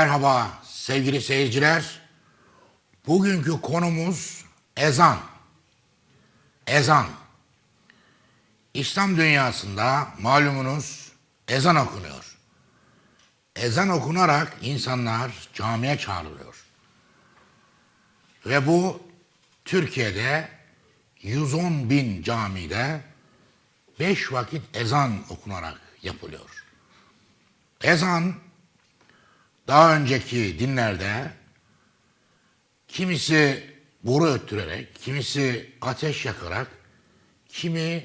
Merhaba sevgili seyirciler. Bugünkü konumuz ezan. Ezan. İslam dünyasında malumunuz ezan okunuyor. Ezan okunarak insanlar camiye çağrılıyor. Ve bu Türkiye'de 110 bin camide 5 vakit ezan okunarak yapılıyor. Ezan daha önceki dinlerde kimisi boru öttürerek, kimisi ateş yakarak, kimi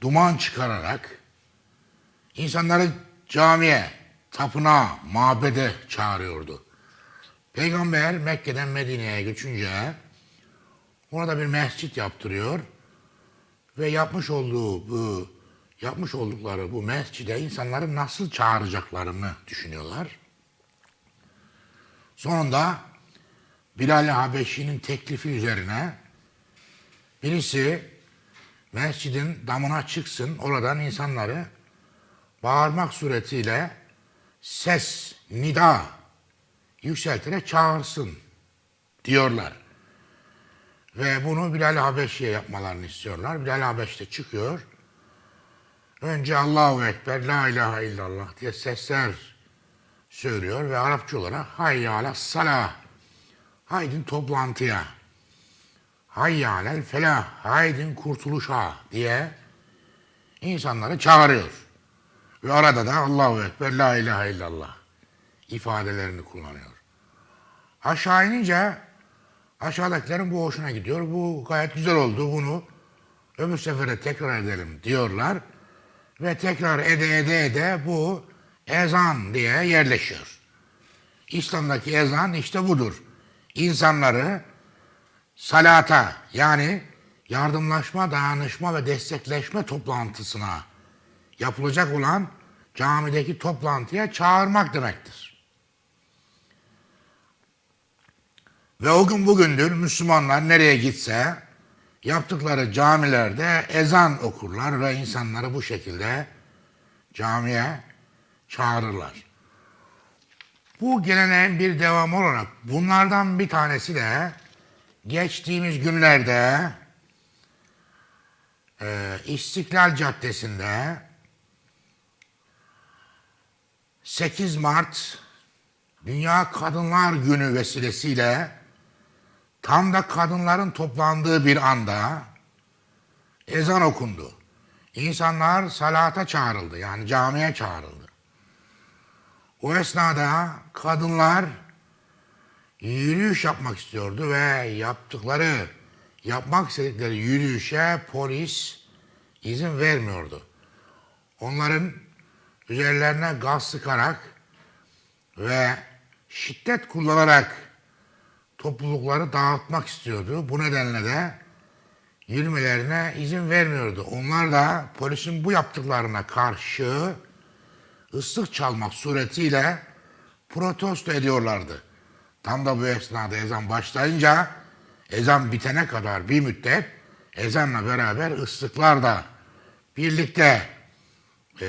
duman çıkararak insanları camiye, tapınağa, mabede çağırıyordu. Peygamber Mekke'den Medine'ye göçünce orada bir mescit yaptırıyor ve yapmış olduğu bu yapmış oldukları bu mescide insanları nasıl çağıracaklarını düşünüyorlar. Sonunda Bilal-i Habeşi'nin teklifi üzerine birisi mescidin damına çıksın, oradan insanları bağırmak suretiyle ses, nida yükselterek çağırsın diyorlar. Ve bunu Bilal-i Habeşi'ye yapmalarını istiyorlar. Bilal-i Habeş de çıkıyor. Önce Allahu Ekber, La ilahe illallah diye sesler söylüyor ve Arapça olarak hayya ala salah. Haydin toplantıya. Hayya alel felah. Haydin kurtuluşa diye insanları çağırıyor. Ve arada da Allahu Ekber, La ilahe illallah ifadelerini kullanıyor. Aşağı inince aşağıdakilerin bu hoşuna gidiyor. Bu gayet güzel oldu. Bunu öbür sefere tekrar edelim diyorlar. Ve tekrar ede ede ede bu ezan diye yerleşiyor. İslam'daki ezan işte budur. İnsanları salata yani yardımlaşma, dayanışma ve destekleşme toplantısına yapılacak olan camideki toplantıya çağırmak demektir. Ve o gün bugündür Müslümanlar nereye gitse yaptıkları camilerde ezan okurlar ve insanları bu şekilde camiye çağırırlar. Bu geleneğin bir devamı olarak bunlardan bir tanesi de geçtiğimiz günlerde e, İstiklal Caddesi'nde 8 Mart Dünya Kadınlar Günü vesilesiyle tam da kadınların toplandığı bir anda ezan okundu. İnsanlar salata çağrıldı yani camiye çağrıldı. O esnada kadınlar yürüyüş yapmak istiyordu ve yaptıkları, yapmak istedikleri yürüyüşe polis izin vermiyordu. Onların üzerlerine gaz sıkarak ve şiddet kullanarak toplulukları dağıtmak istiyordu. Bu nedenle de yürümelerine izin vermiyordu. Onlar da polisin bu yaptıklarına karşı ıslık çalmak suretiyle protesto ediyorlardı. Tam da bu esnada ezan başlayınca ezan bitene kadar bir müddet ezanla beraber ıslıklar da birlikte e,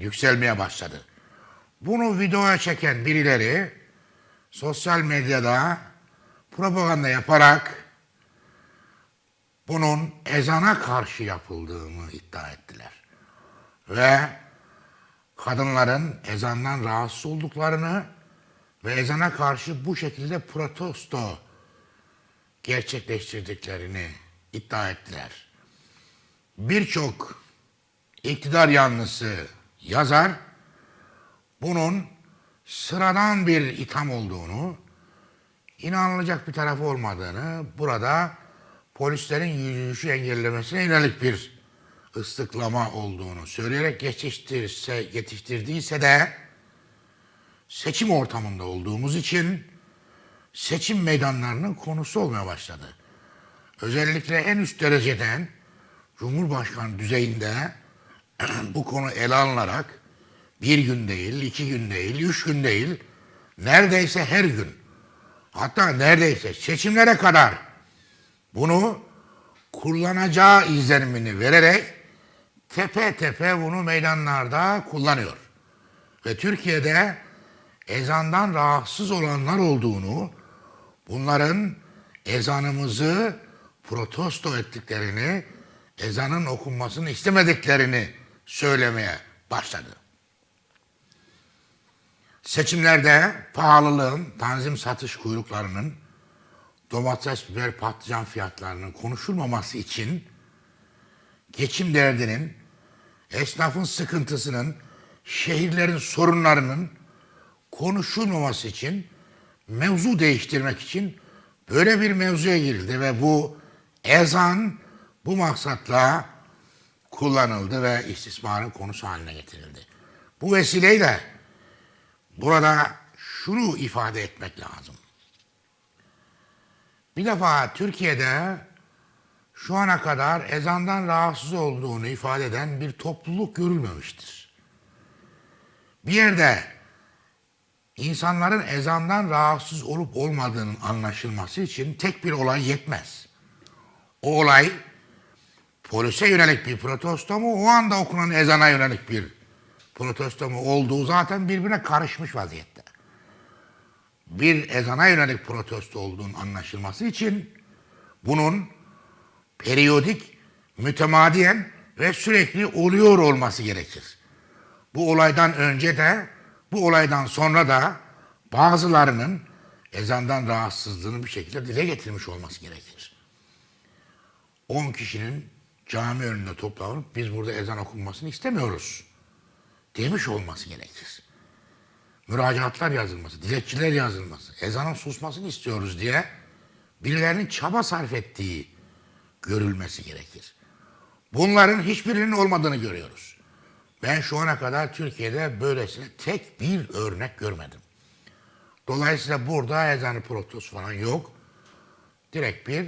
yükselmeye başladı. Bunu videoya çeken birileri sosyal medyada propaganda yaparak bunun ezana karşı yapıldığını iddia ettiler. Ve kadınların ezandan rahatsız olduklarını ve ezana karşı bu şekilde protesto gerçekleştirdiklerini iddia ettiler. Birçok iktidar yanlısı yazar bunun sıradan bir itham olduğunu, inanılacak bir tarafı olmadığını, burada polislerin yürüyüşü engellemesine yönelik bir ıslıklama olduğunu söyleyerek geçiştirse, yetiştirdiyse de seçim ortamında olduğumuz için seçim meydanlarının konusu olmaya başladı. Özellikle en üst dereceden Cumhurbaşkanı düzeyinde bu konu ele alınarak bir gün değil, iki gün değil, üç gün değil, neredeyse her gün, hatta neredeyse seçimlere kadar bunu kullanacağı izlenimini vererek tepe tepe bunu meydanlarda kullanıyor. Ve Türkiye'de ezandan rahatsız olanlar olduğunu, bunların ezanımızı protesto ettiklerini, ezanın okunmasını istemediklerini söylemeye başladı. Seçimlerde pahalılığın, tanzim satış kuyruklarının, domates, biber, patlıcan fiyatlarının konuşulmaması için geçim derdinin, esnafın sıkıntısının, şehirlerin sorunlarının konuşulmaması için mevzu değiştirmek için böyle bir mevzuya girildi ve bu ezan bu maksatla kullanıldı ve istismarın konusu haline getirildi. Bu vesileyle burada şunu ifade etmek lazım. Bir defa Türkiye'de şu ana kadar ezandan rahatsız olduğunu ifade eden bir topluluk görülmemiştir. Bir yerde insanların ezandan rahatsız olup olmadığının anlaşılması için tek bir olay yetmez. O olay polise yönelik bir protesto mu, o anda okunan ezana yönelik bir protesto mu olduğu zaten birbirine karışmış vaziyette. Bir ezana yönelik protesto olduğunun anlaşılması için bunun periyodik, mütemadiyen ve sürekli oluyor olması gerekir. Bu olaydan önce de, bu olaydan sonra da bazılarının ezandan rahatsızlığını bir şekilde dile getirmiş olması gerekir. 10 kişinin cami önünde toplanıp biz burada ezan okunmasını istemiyoruz demiş olması gerekir. Müracaatlar yazılması, dilekçeler yazılması, ezanın susmasını istiyoruz diye birilerinin çaba sarf ettiği görülmesi gerekir. Bunların hiçbirinin olmadığını görüyoruz. Ben şu ana kadar Türkiye'de böylesine tek bir örnek görmedim. Dolayısıyla burada ezanı protesto falan yok. Direkt bir,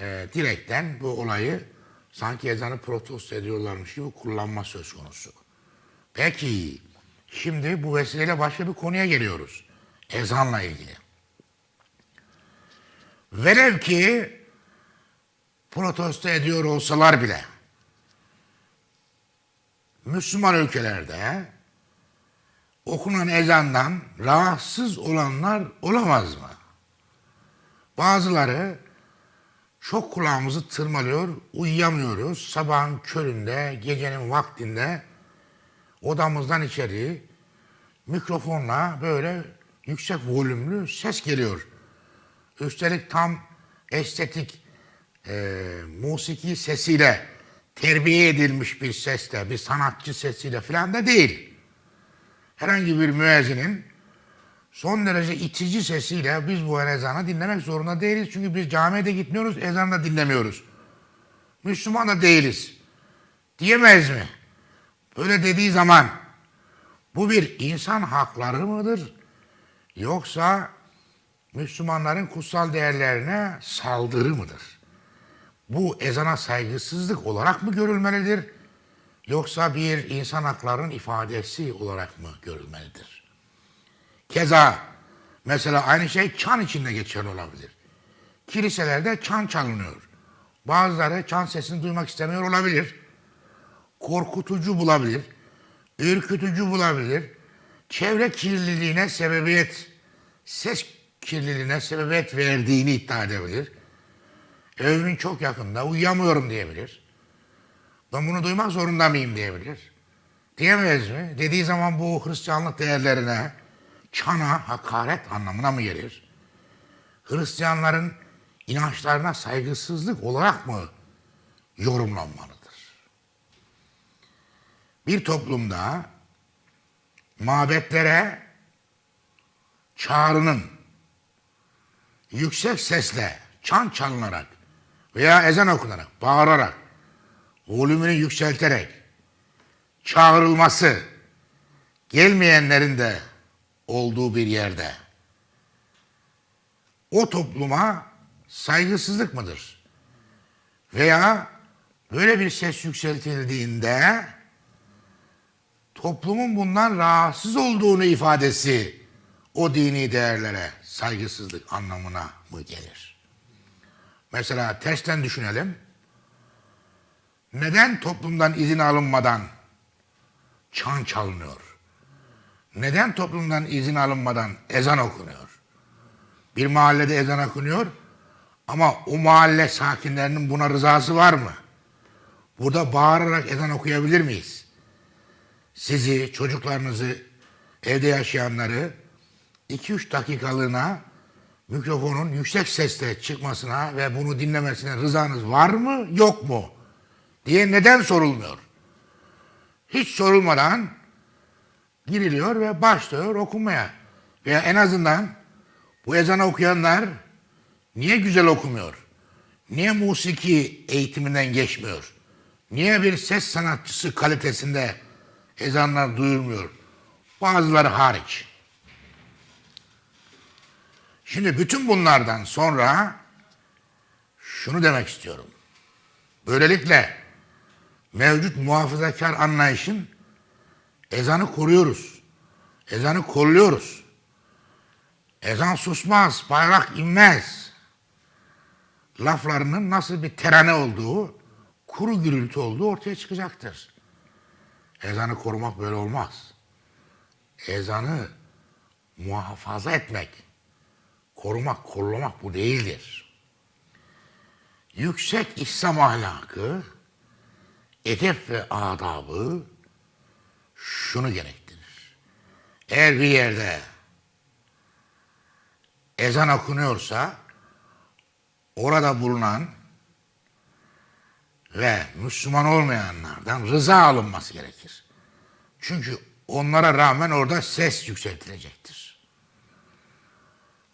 e, direkten bu olayı sanki ezanı protesto ediyorlarmış gibi kullanma söz konusu. Peki, şimdi bu vesileyle başka bir konuya geliyoruz. Ezanla ilgili. Velev ki protesto ediyor olsalar bile Müslüman ülkelerde okunan ezandan rahatsız olanlar olamaz mı? Bazıları çok kulağımızı tırmalıyor, uyuyamıyoruz. Sabahın köründe, gecenin vaktinde odamızdan içeri mikrofonla böyle yüksek volümlü ses geliyor. Üstelik tam estetik e, musiki sesiyle terbiye edilmiş bir sesle, bir sanatçı sesiyle falan da değil. Herhangi bir müezzinin son derece itici sesiyle biz bu ezanı dinlemek zorunda değiliz. Çünkü biz camiye de gitmiyoruz, ezanı da dinlemiyoruz. Müslüman da değiliz. Diyemez mi? Böyle dediği zaman bu bir insan hakları mıdır? Yoksa Müslümanların kutsal değerlerine saldırı mıdır? Bu ezana saygısızlık olarak mı görülmelidir? Yoksa bir insan haklarının ifadesi olarak mı görülmelidir? Keza mesela aynı şey çan içinde geçerli olabilir. Kiliselerde çan çalınıyor. Bazıları çan sesini duymak istemiyor olabilir. Korkutucu bulabilir. Ürkütücü bulabilir. Çevre kirliliğine sebebiyet, ses kirliliğine sebebiyet verdiğini iddia edebilir. Evimin çok yakında uyuyamıyorum diyebilir. Ben bunu duymak zorunda mıyım diyebilir. Diyemez mi? Dediği zaman bu Hristiyanlık değerlerine, çana, hakaret anlamına mı gelir? Hristiyanların inançlarına saygısızlık olarak mı yorumlanmalıdır? Bir toplumda mabetlere çağrının yüksek sesle, çan çalınarak veya ezan okunarak, bağırarak, volümünü yükselterek çağrılması gelmeyenlerin de olduğu bir yerde o topluma saygısızlık mıdır? Veya böyle bir ses yükseltildiğinde toplumun bundan rahatsız olduğunu ifadesi o dini değerlere saygısızlık anlamına mı gelir? Mesela tersten düşünelim. Neden toplumdan izin alınmadan çan çalınıyor? neden toplumdan izin alınmadan ezan okunuyor? Bir mahallede ezan okunuyor ama o mahalle sakinlerinin buna rızası var mı? Burada bağırarak ezan okuyabilir miyiz? Sizi, çocuklarınızı, evde yaşayanları 2-3 dakikalığına mikrofonun yüksek sesle çıkmasına ve bunu dinlemesine rızanız var mı, yok mu? diye neden sorulmuyor? Hiç sorulmadan giriliyor ve başlıyor okumaya. Veya en azından bu ezanı okuyanlar niye güzel okumuyor? Niye musiki eğitiminden geçmiyor? Niye bir ses sanatçısı kalitesinde ezanlar duyulmuyor? Bazıları hariç. Şimdi bütün bunlardan sonra şunu demek istiyorum. Böylelikle mevcut muhafazakar anlayışın ezanı koruyoruz. Ezanı kolluyoruz. Ezan susmaz, bayrak inmez. Laflarının nasıl bir terane olduğu, kuru gürültü olduğu ortaya çıkacaktır. Ezanı korumak böyle olmaz. Ezanı muhafaza etmek, korumak, kollamak bu değildir. Yüksek İslam ahlakı, edep ve adabı şunu gerektirir. Eğer bir yerde ezan okunuyorsa orada bulunan ve Müslüman olmayanlardan rıza alınması gerekir. Çünkü onlara rağmen orada ses yükseltilecektir.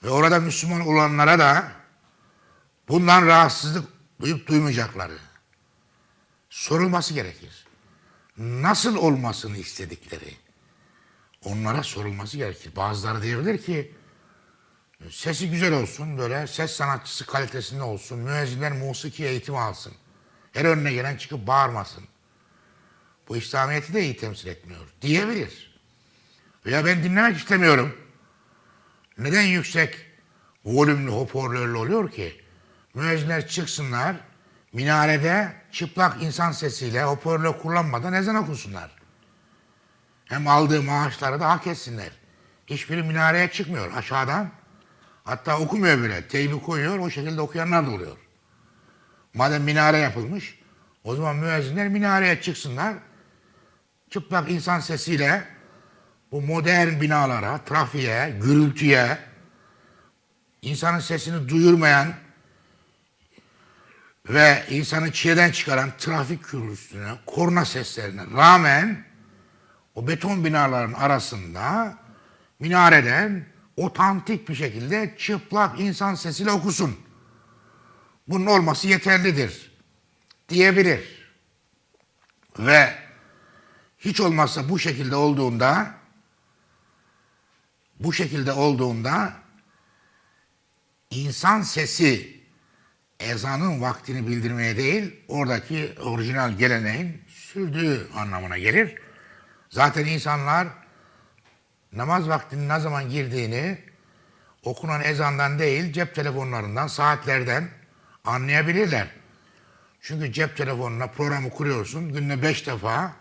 Ve orada Müslüman olanlara da bundan rahatsızlık duyup duymayacakları sorulması gerekir. Nasıl olmasını istedikleri onlara sorulması gerekir. Bazıları diyebilir ki sesi güzel olsun böyle ses sanatçısı kalitesinde olsun müezzinler musiki eğitimi alsın. Her önüne gelen çıkıp bağırmasın. Bu İslamiyet'i de iyi temsil etmiyor diyebilir. Veya ben dinlemek istemiyorum. Neden yüksek volümlü hoparlörlü oluyor ki? Müezzinler çıksınlar, minarede çıplak insan sesiyle hoparlör kullanmadan ezan okusunlar. Hem aldığı maaşları da hak etsinler. Hiçbiri minareye çıkmıyor aşağıdan. Hatta okumuyor bile. Teybi koyuyor, o şekilde okuyanlar da oluyor. Madem minare yapılmış, o zaman müezzinler minareye çıksınlar. Çıplak insan sesiyle bu modern binalara, trafiğe, gürültüye, insanın sesini duyurmayan ve insanı çileden çıkaran trafik gürültüsüne, korna seslerine rağmen o beton binaların arasında minareden otantik bir şekilde çıplak insan sesiyle okusun. Bunun olması yeterlidir diyebilir. Ve hiç olmazsa bu şekilde olduğunda bu şekilde olduğunda insan sesi ezanın vaktini bildirmeye değil, oradaki orijinal geleneğin sürdüğü anlamına gelir. Zaten insanlar namaz vaktinin ne zaman girdiğini okunan ezandan değil, cep telefonlarından, saatlerden anlayabilirler. Çünkü cep telefonuna programı kuruyorsun, günde beş defa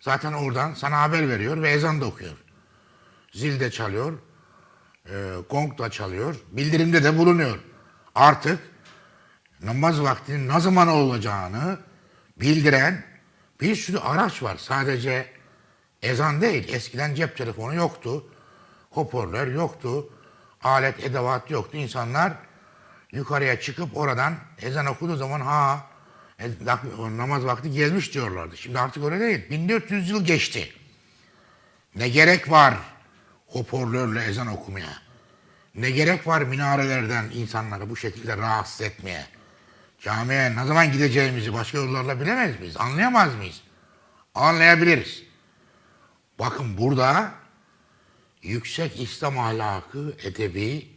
zaten oradan sana haber veriyor ve ezan da okuyor. Zil de çalıyor, e, gong da çalıyor, bildirimde de bulunuyor. Artık namaz vaktinin ne zaman olacağını bildiren bir sürü araç var. Sadece ezan değil. Eskiden cep telefonu yoktu. Hoparlör yoktu. Alet, edevat yoktu. İnsanlar yukarıya çıkıp oradan ezan okuduğu zaman ha e, namaz vakti gelmiş diyorlardı. Şimdi artık öyle değil. 1400 yıl geçti. Ne gerek var hoparlörle ezan okumaya? Ne gerek var minarelerden insanları bu şekilde rahatsız etmeye? Camiye ne zaman gideceğimizi başka yollarla bilemez miyiz? Anlayamaz mıyız? Anlayabiliriz. Bakın burada yüksek İslam ahlakı, edebi,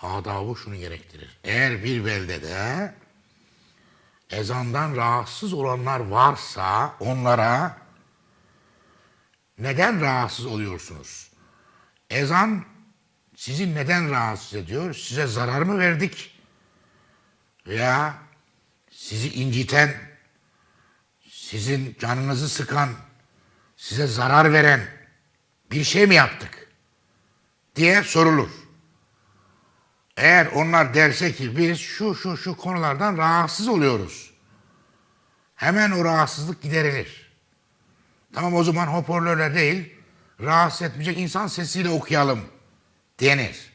adabı şunu gerektirir. Eğer bir beldede ezandan rahatsız olanlar varsa onlara neden rahatsız oluyorsunuz? Ezan sizi neden rahatsız ediyor? Size zarar mı verdik? Veya sizi inciten, sizin canınızı sıkan, size zarar veren bir şey mi yaptık diye sorulur. Eğer onlar derse ki biz şu şu şu konulardan rahatsız oluyoruz. Hemen o rahatsızlık giderilir. Tamam o zaman hoparlörle değil, rahatsız etmeyecek insan sesiyle okuyalım denir.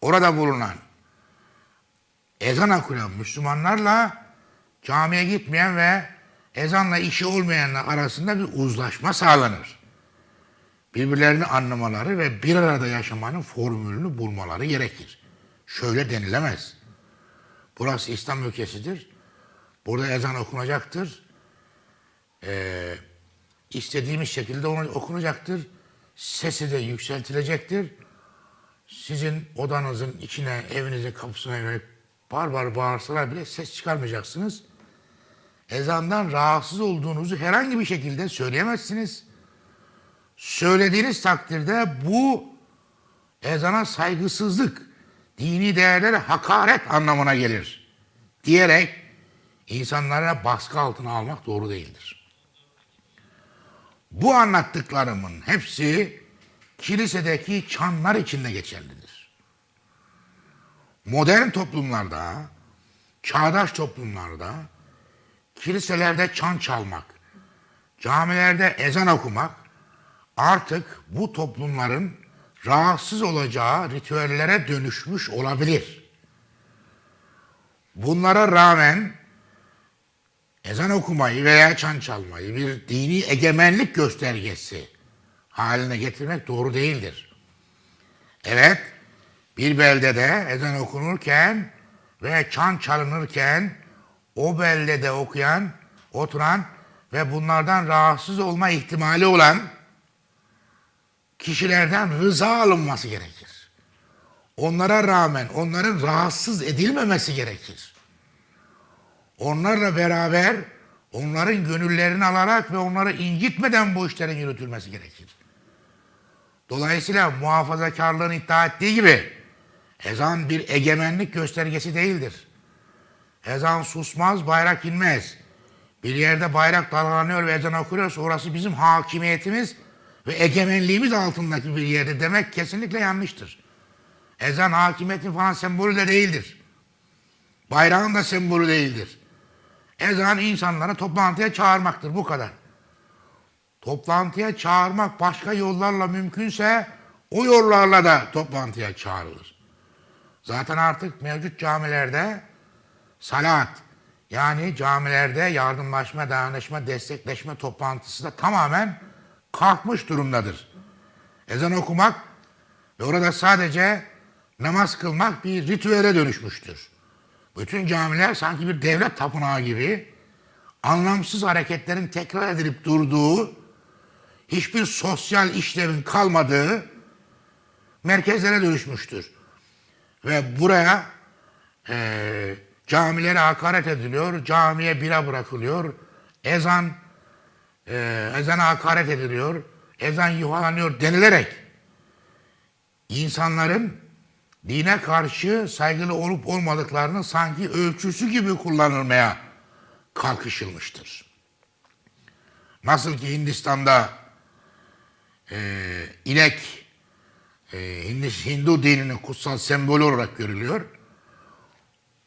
Orada bulunan ezan okuyan Müslümanlarla camiye gitmeyen ve ezanla işi olmayanlar arasında bir uzlaşma sağlanır. Birbirlerini anlamaları ve bir arada yaşamanın formülünü bulmaları gerekir. Şöyle denilemez. Burası İslam ülkesidir. Burada ezan okunacaktır. Ee, istediğimiz şekilde onu okunacaktır. Sesi de yükseltilecektir. Sizin odanızın içine, evinizin kapısına yönelik bar bar bağırsalar bile ses çıkarmayacaksınız. Ezandan rahatsız olduğunuzu herhangi bir şekilde söyleyemezsiniz. Söylediğiniz takdirde bu ezana saygısızlık, dini değerlere hakaret anlamına gelir diyerek insanlara baskı altına almak doğru değildir. Bu anlattıklarımın hepsi kilisedeki çanlar içinde geçerlidir. Modern toplumlarda, çağdaş toplumlarda kiliselerde çan çalmak, camilerde ezan okumak artık bu toplumların rahatsız olacağı ritüellere dönüşmüş olabilir. Bunlara rağmen ezan okumayı veya çan çalmayı bir dini egemenlik göstergesi haline getirmek doğru değildir. Evet, bir beldede ezan okunurken ve çan çalınırken o beldede okuyan, oturan ve bunlardan rahatsız olma ihtimali olan kişilerden rıza alınması gerekir. Onlara rağmen onların rahatsız edilmemesi gerekir. Onlarla beraber onların gönüllerini alarak ve onları incitmeden bu işlerin yürütülmesi gerekir. Dolayısıyla muhafazakarlığın iddia ettiği gibi ezan bir egemenlik göstergesi değildir. Ezan susmaz, bayrak inmez. Bir yerde bayrak dalgalanıyor ve ezan okuyorsa orası bizim hakimiyetimiz ve egemenliğimiz altındaki bir yerde demek kesinlikle yanlıştır. Ezan hakimiyetin falan sembolü de değildir. Bayrağın da sembolü değildir. Ezan insanları toplantıya çağırmaktır bu kadar. Toplantıya çağırmak başka yollarla mümkünse o yollarla da toplantıya çağrılır. Zaten artık mevcut camilerde salat yani camilerde yardımlaşma, dayanışma, destekleşme toplantısı da tamamen kalkmış durumdadır. Ezan okumak ve orada sadece namaz kılmak bir ritüele dönüşmüştür. Bütün camiler sanki bir devlet tapınağı gibi anlamsız hareketlerin tekrar edilip durduğu, hiçbir sosyal işlevin kalmadığı merkezlere dönüşmüştür. Ve buraya e, camilere hakaret ediliyor, camiye bira bırakılıyor, ezan e, ezana hakaret ediliyor, ezan yuhalanıyor denilerek insanların dine karşı saygılı olup olmadıklarını sanki ölçüsü gibi kullanılmaya kalkışılmıştır. Nasıl ki Hindistan'da e, inek e, Hindu dininin kutsal sembolü olarak görülüyor.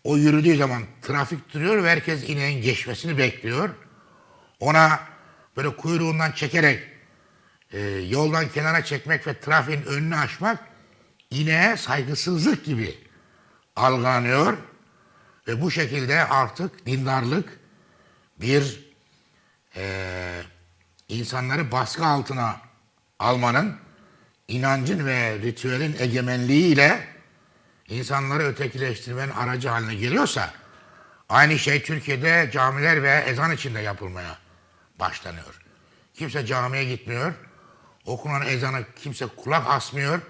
O yürüdüğü zaman trafik duruyor ve herkes ineğin geçmesini bekliyor. Ona böyle kuyruğundan çekerek e, yoldan kenara çekmek ve trafiğin önünü açmak ineğe saygısızlık gibi algılanıyor. Ve bu şekilde artık dindarlık bir e, insanları baskı altına almanın, inancın ve ritüelin egemenliğiyle insanları ötekileştirmenin aracı haline geliyorsa aynı şey Türkiye'de camiler ve ezan içinde yapılmaya başlanıyor. Kimse camiye gitmiyor. Okunan ezanı kimse kulak asmıyor.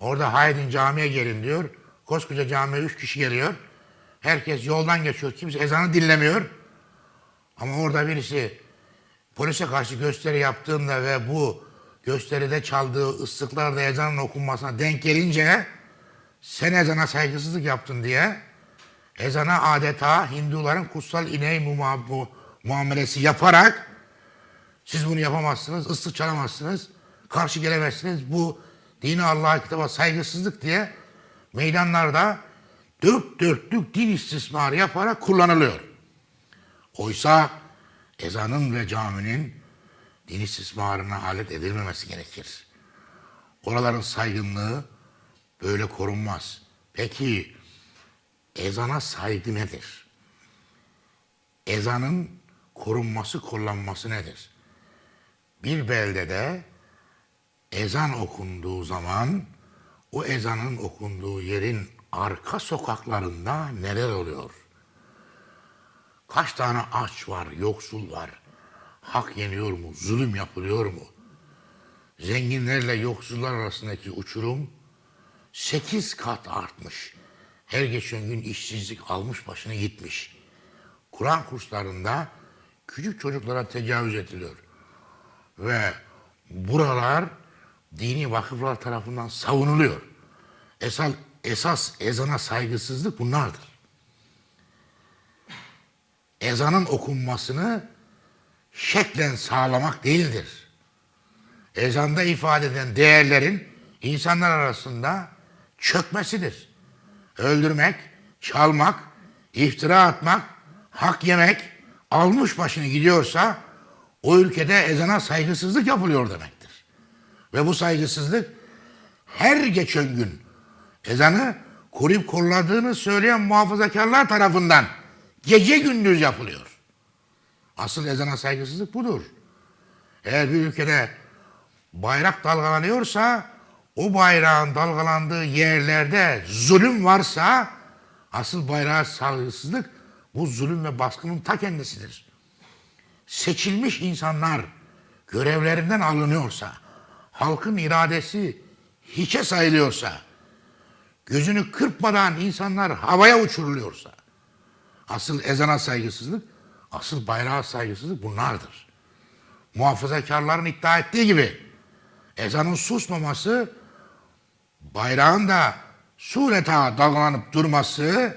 Orada haydin camiye gelin diyor. Koskoca camiye üç kişi geliyor. Herkes yoldan geçiyor. Kimse ezanı dinlemiyor. Ama orada birisi polise karşı gösteri yaptığında ve bu gösteride çaldığı ıslıklarda ezanın okunmasına denk gelince sen ezana saygısızlık yaptın diye ezana adeta Hinduların kutsal ineği mu- mu- muamelesi yaparak siz bunu yapamazsınız, ıslık çalamazsınız, karşı gelemezsiniz. Bu dini Allah'a kitaba saygısızlık diye meydanlarda dört dörtlük din istismarı yaparak kullanılıyor. Oysa ezanın ve caminin din istismarına alet edilmemesi gerekir. Oraların saygınlığı böyle korunmaz. Peki ezana saygı nedir? Ezanın korunması, kullanması nedir? Bir beldede ezan okunduğu zaman o ezanın okunduğu yerin arka sokaklarında neler oluyor? Kaç tane aç var, yoksul var? Hak yeniyor mu? Zulüm yapılıyor mu? Zenginlerle yoksullar arasındaki uçurum sekiz kat artmış. Her geçen gün işsizlik almış başını gitmiş. Kur'an kurslarında küçük çocuklara tecavüz ediliyor. Ve buralar dini vakıflar tarafından savunuluyor. Esas, esas ezana saygısızlık bunlardır. Ezanın okunmasını şeklen sağlamak değildir. Ezanda ifade eden değerlerin insanlar arasında çökmesidir. Öldürmek, çalmak, iftira atmak, hak yemek almış başını gidiyorsa o ülkede ezana saygısızlık yapılıyor demektir. Ve bu saygısızlık her geçen gün ezanı koruyup kolladığını söyleyen muhafazakarlar tarafından gece gündüz yapılıyor. Asıl ezana saygısızlık budur. Eğer bir ülkede bayrak dalgalanıyorsa o bayrağın dalgalandığı yerlerde zulüm varsa asıl bayrağa saygısızlık bu zulüm ve baskının ta kendisidir. Seçilmiş insanlar görevlerinden alınıyorsa, halkın iradesi hiçe sayılıyorsa, gözünü kırpmadan insanlar havaya uçuruluyorsa, asıl ezana saygısızlık, asıl bayrağa saygısızlık bunlardır. Muhafazakarların iddia ettiği gibi ezanın susmaması, bayrağın da sureta dalgalanıp durması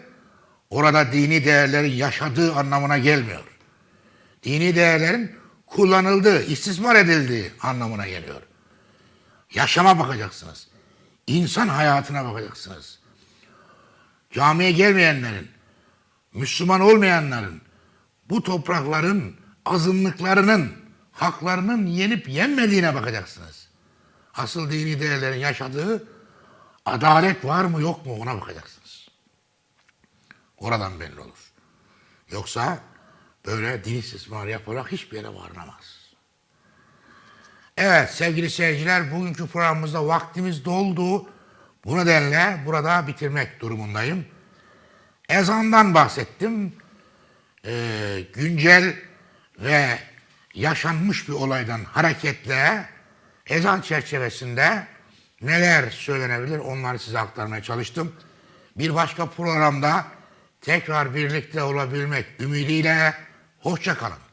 orada dini değerlerin yaşadığı anlamına gelmiyor. Dini değerlerin kullanıldığı, istismar edildiği anlamına geliyor. Yaşama bakacaksınız. İnsan hayatına bakacaksınız. Camiye gelmeyenlerin, Müslüman olmayanların, bu toprakların azınlıklarının, haklarının yenip yenmediğine bakacaksınız. Asıl dini değerlerin yaşadığı adalet var mı yok mu ona bakacaksınız. Oradan belli olur. Yoksa böyle din istismarı yaparak hiçbir yere varılamaz. Evet sevgili seyirciler bugünkü programımızda vaktimiz doldu. Bu nedenle burada bitirmek durumundayım. Ezandan bahsettim. Ee, güncel ve yaşanmış bir olaydan hareketle ezan çerçevesinde neler söylenebilir onları size aktarmaya çalıştım. Bir başka programda tekrar birlikte olabilmek ümidiyle hoşça kalın.